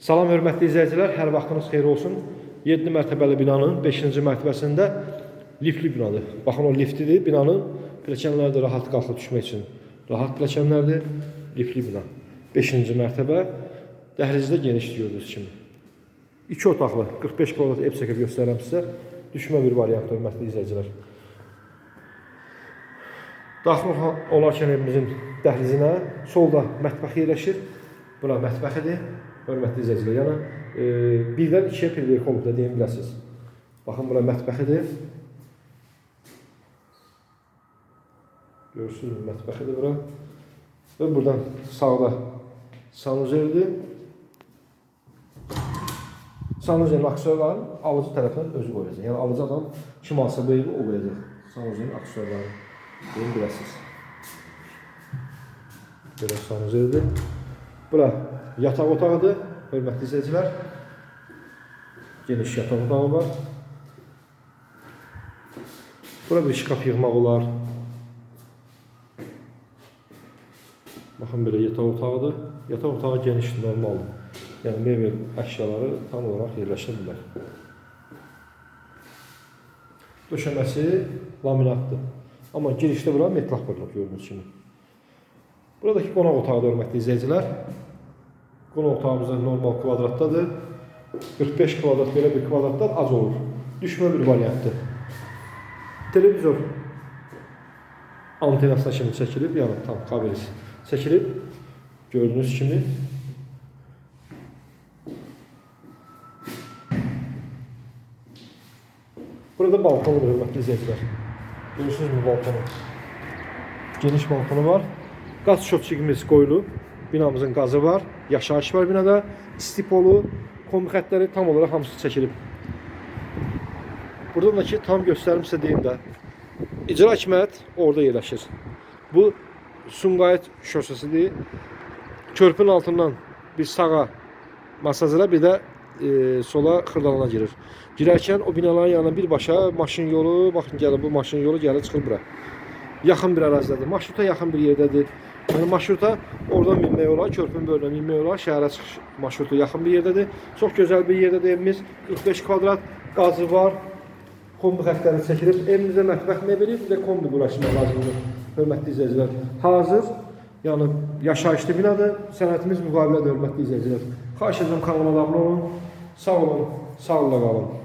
Salam hörmətli izləyicilər, hər vaxtınız xeyir olsun. 7 mərtəbəli binanın 5-ci mərtəbəsində liftli binadır. Baxın o liftidir, binanın pilləkənləri də rahat qalxıb düşmək üçün. Rahat pilləkənlərdir, liftli bina. 5-ci mərtəbə dəhlizdə geniş gördüyünüz kimi. 2 otaqlı 45 kvadrat ev çəkib göstərirəm sizə. Düşmə bir variant hörmətli izləyicilər. Daxil olarkən evimizin dəhlizinə solda mətbəx yerləşir. Bura mətbəxidir. Hörmətli izləyicilər, yəni e, birdən ikiyə olub da deyə bilərsiniz. Baxın bura mətbəxidir. Görürsünüz mətbəxidir bura. Və buradan sağda sanuzeldir. Sanuzelin aksiyonlarını alıcı tərəfindən özü qoyacaq. Yəni alıcı adam kim alsa evi o qoyacaq. Sanuzelin aksiyonlarını. Deyin biləsiniz. Belə sanuzeldir. Bura yataq otağıdır, hörmətli izləyicilər. Geniş yataq otağı var. Bura bir şkaf yığmaq olar. Baxın belə yataq otağıdır. Yataq otağı genişdir, normaldır. Yəni mebel əşyaları tam olaraq yerləşə bilər. Döşəməsi laminatdır. Amma girişdə bura metlaq qoyulub gördüyünüz kimi. Buradakı qonaq otağı da hörmətli izləyicilər. Qonaq otağımız da normal kvadratdadır. 45 kvadrat belə bir kvadratdan az olur. Düşmə bir variantdır. Televizor antenasına kimi çəkilib, yəni tam kabelisi çəkilib. Gördüyünüz kimi Burada balkonu var hörmətli izləyicilər. Görürsünüzmü balkonu? Geniş balkonu var. Qaz şotçuğumuz qoyulub. Binamızın qazı var. Yaşayış var binada. İstipolu, kombi xətləri tam olaraq hamısı çəkilib. Buradan da ki tam göstərim sizə deyim də. İcra hakimiyyət orada yerləşir. Bu Sumqayıt şosesidir. Körpün altından bir sağa masajlara bir də e, sola xırdalana girir. Girərkən o binaların yanına birbaşa maşın yolu, baxın gəlir bu maşın yolu gəlir çıxır bura. Yaxın bir ərazidədir. Marşruta yaxın bir yerdədir. Yəni marşruta oradan minmək olar, körpünün böyrünə minmək olar. Şəhərə çıxış marşrutu yaxın bir yerdədir. Çox gözəl bir yerdədir evimiz. 45 kvadrat qazı var. Kombi xətləri çəkilib. Evimizdə mətbəx mebeli də kombi quraşmaq lazımdır. Hörmətli izləyicilər. Hazır Yəni yaşayışlı binadır. Sənətimiz müqavilədir hörmətli izləyicilər. Xahiş edirəm kanalıma abunə olun. Sağ olun, sağlıqla qalın.